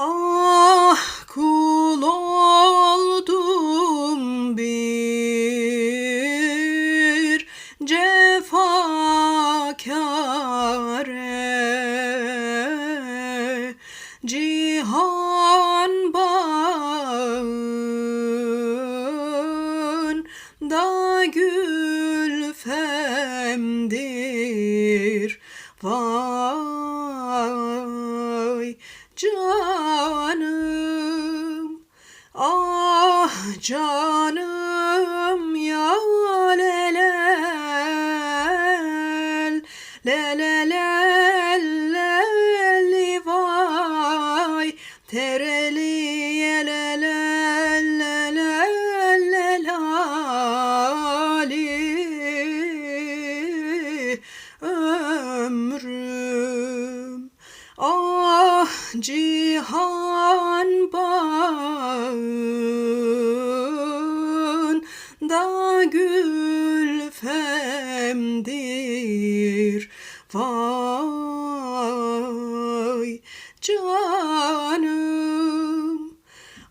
Ah kul oldum bir cefakare Cihan bağında gül femdir Vay canım canım ya lelel Lelelel leli vay. Tereli yelelel lelel lelali Ömrüm Ah cihan bağında gül femdir Vay canım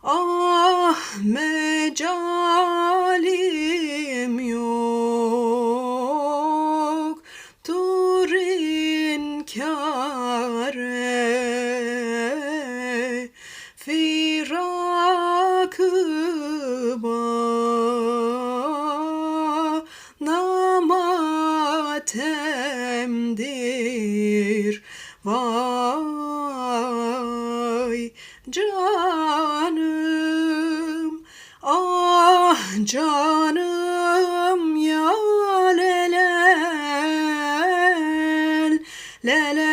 Ah mecalim canım. Ah canım ya lelel. Lelelel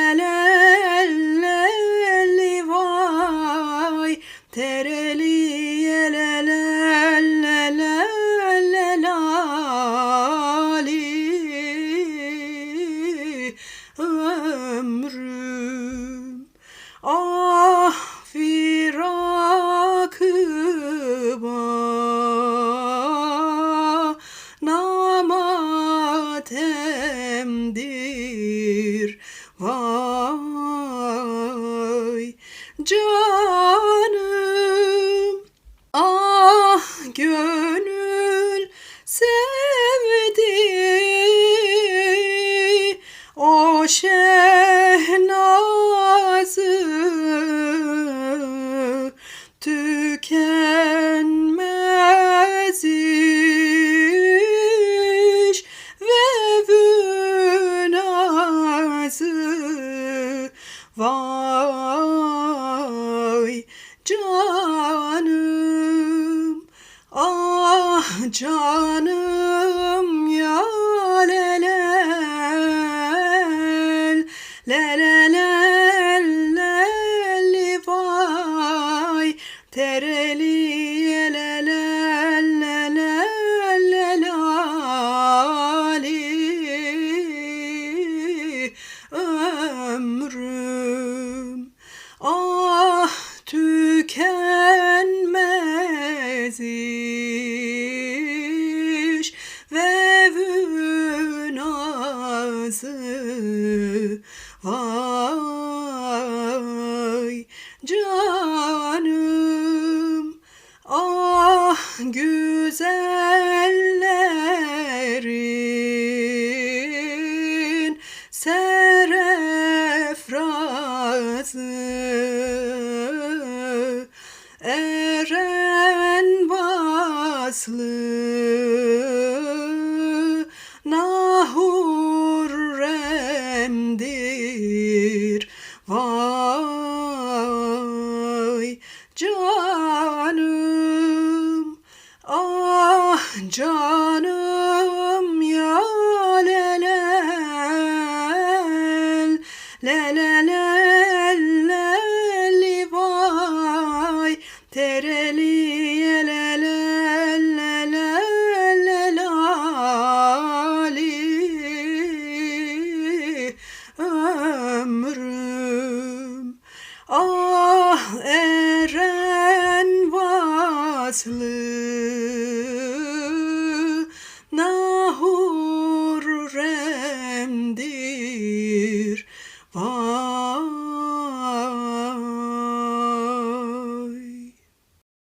şehnazı tükenmez iş ve vünazı vay canım ah canım canım ah canım ya lelel lelelel ömrüm Ah eren vaslı